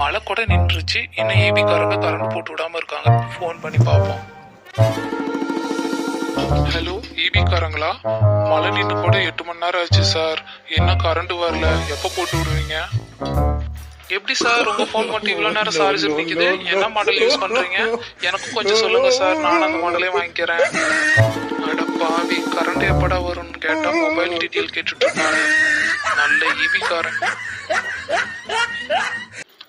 மழை கூட நின்றுச்சு. இன்னும் ஏபிக்காரங்க கரண்ட் போட்டு விடாம இருக்காங்க. ஃபோன் பண்ணி பார்ப்போம். ஹலோ ஈபிக்காரங்களா மழை நின்று கூட எட்டு மணி நேரம் ஆச்சு சார். என்ன கரண்ட் வரல? எப்போ போட்டு விடுவீங்க? எப்படி சார்? உங்க ஃபோன் மட்டும் இவ்வளவு நேரம் சார்ஜ் நிக்குது? என்ன மாடல் யூஸ் பண்றீங்க? எனக்கும் கொஞ்சம் சொல்லுங்க சார். நான் அந்த மாடலே வாங்கிக்கிறேன். அட பாவி கரண்ட் எப்படா வரும்னு கேட்டா மொபைல் டீட்டெயில் கேட்டுட்டு இருக்காங்க. நல்ல ஈபிக்காரன்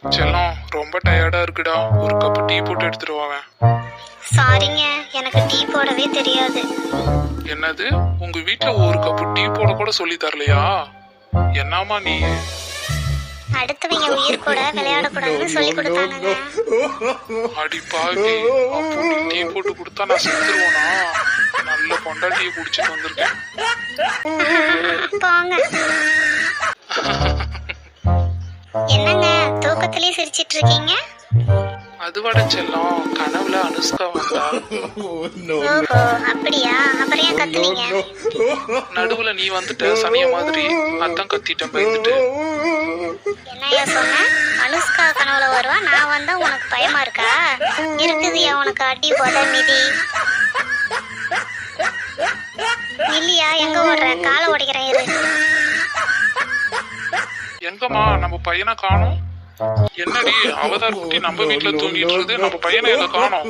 செல்லம் ரொம்ப டயர்டா இருக்குடா. ஒரு கப் டீ போட்டு எடுத்துட்டு வாவேன். சாரிங்க எனக்கு டீ போடவே தெரியாது. என்னது? உங்க வீட்ல ஒரு கப்பு டீ போட கூட சொல்லி தரலையா? என்னம்மா நீ? அடுத்தவங்க உயிர் கூட விளையாடக்கூடாதுன்னு சொல்லி கொடுத்தானுங்க. அடி பாவி. அப்போ நீ டீ போட்டு கொடுத்தா நான் செத்துருவேனா? நல்ல பொண்டாட்டியை குடிச்சிட்டு வந்திருக்கேன். போங்க. சிரிச்சிட்டு இருக்கீங்க அதுவாட செல்லம் கனவுல அனுஷ்கா வந்தா. ஓஹோ அப்படியா? அப்புறம் ஏன் கத்துனீங்க? நடுவுல நீ வந்துட்ட சனிய மாதிரி. அதான் கத்திட்டேன் பயந்துட்டு. என்னையா சொன்ன? அனுஷ்கா கனவுல வருவா நான் வந்தா உனக்கு பயமா இருக்கா? இருக்குதுயா உனக்கு அடி போத மிதி? இல்லையா எங்க ஓடுற? காலை உடைக்கிறேன் இரு. எங்கம்மா நம்ம பையனை காணோம். என்னடி அவதார் குட்டி நம்ம வீட்ல தூங்கிட்டு இருக்குது நம்ம பையனை எங்க காணோம்.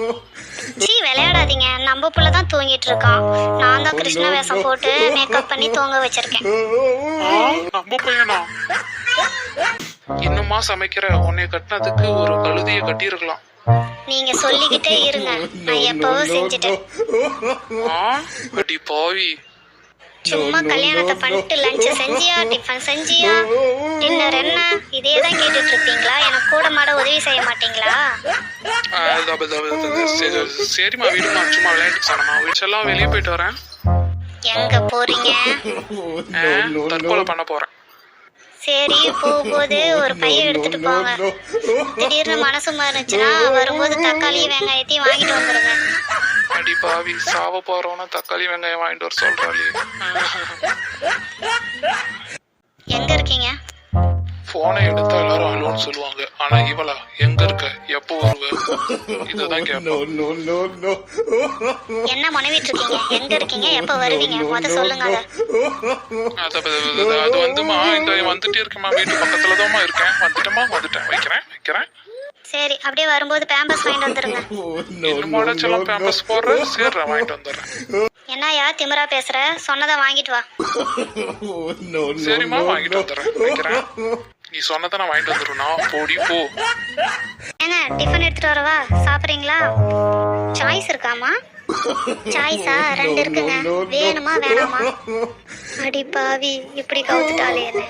சீ விளையாடாதீங்க. நம்ம புள்ள தான் தூங்கிட்டு இருக்கான் நான் தான் கிருஷ்ண வேஷம் போட்டு மேக்கப் பண்ணி தூங்க வச்சிருக்கேன். நம்ம பையனா? இன்னுமா சமைக்கிற? உன்னை கட்டினதுக்கு ஒரு கழுதையை கட்டியிருக்கலாம். நீங்க சொல்லிக்கிட்டே இருங்க. நான் எப்பவோ செஞ்சுட்டேன். பாவி. சும்மா கல்யாணத்தை பண்ணிட்டு லஞ்ச் செஞ்சியா டிஃபன் செஞ்சியா? டின்னர் என்ன இதே தான் கேட்டுட்டு இருப்பீங்களா எனக்கு கூட மாட உதவி செய்ய மாட்டீங்களா? சரிம்மா விடுமா சும்மா விளையாட்டு வீச்செல்லாம் வெளியே போயிட்டு வரேன். எங்க போறீங்க? தற்கொலை பண்ண போறேன். சரி போகும்போது ஒரு பைய எடுத்துட்டு போங்க. திடீர்னு மனசு மாறுச்சுன்னா வரும்போது தக்காளி வெங்காயத்தையும் வாங்கிட்டு வந்துருங்க. பாவி சாவ போறவன தக்காளி வெங்காயம் வாங்கிட்டு வர சொல்றாளே. எங்க இருக்கீங்க? போனை எடுத்தா எல்லாரும் அலோன்னு சொல்லுவாங்க. ஆனா இவளா எங்க இருக்க? எப்போ வருவ? இததான் கேட்போம். என்ன முனவிட்டு இருக்கீங்க எங்க இருக்கீங்க? எப்ப வருவீங்க? முத சொல்லுங்க அத. அது, அது, அது, அது, அது வந்துமா? இந்த வந்துட்டே இருக்கேம்மா வீட்டு பக்கத்துலதாம்மா இருக்கேன். வந்துட்டேம்மா வந்துட்டேன். வைக்கிறேன் வைக்கிறேன். சரி அப்படியே வரும்போது பேம்பஸ் வாங்கிட்டு வந்துருங்க. பேம்பஸ் போடுற? சேர்ற வாங்கிட்டு வந்துடுறேன். என்னயா திமிரா பேசுற? சொன்னதை வாங்கிட்டு வா. சரிம்மா வாங்கிட்டு வந்துடுறேன். நீ சொன்னதை நான் வாங்கிட்டு வந்துடுவேன் நான் போடி போ. ஏங்க டிஃபன் எடுத்துட்டு வரவா? சாப்பிட்றீங்களா? சாய்ஸ் இருக்காமா சாய்ஸா ரெண்டு இருக்குங்க. வேணுமா வேணாமா? அடி பாவி இப்படி கவுத்துட்டாலே என்ன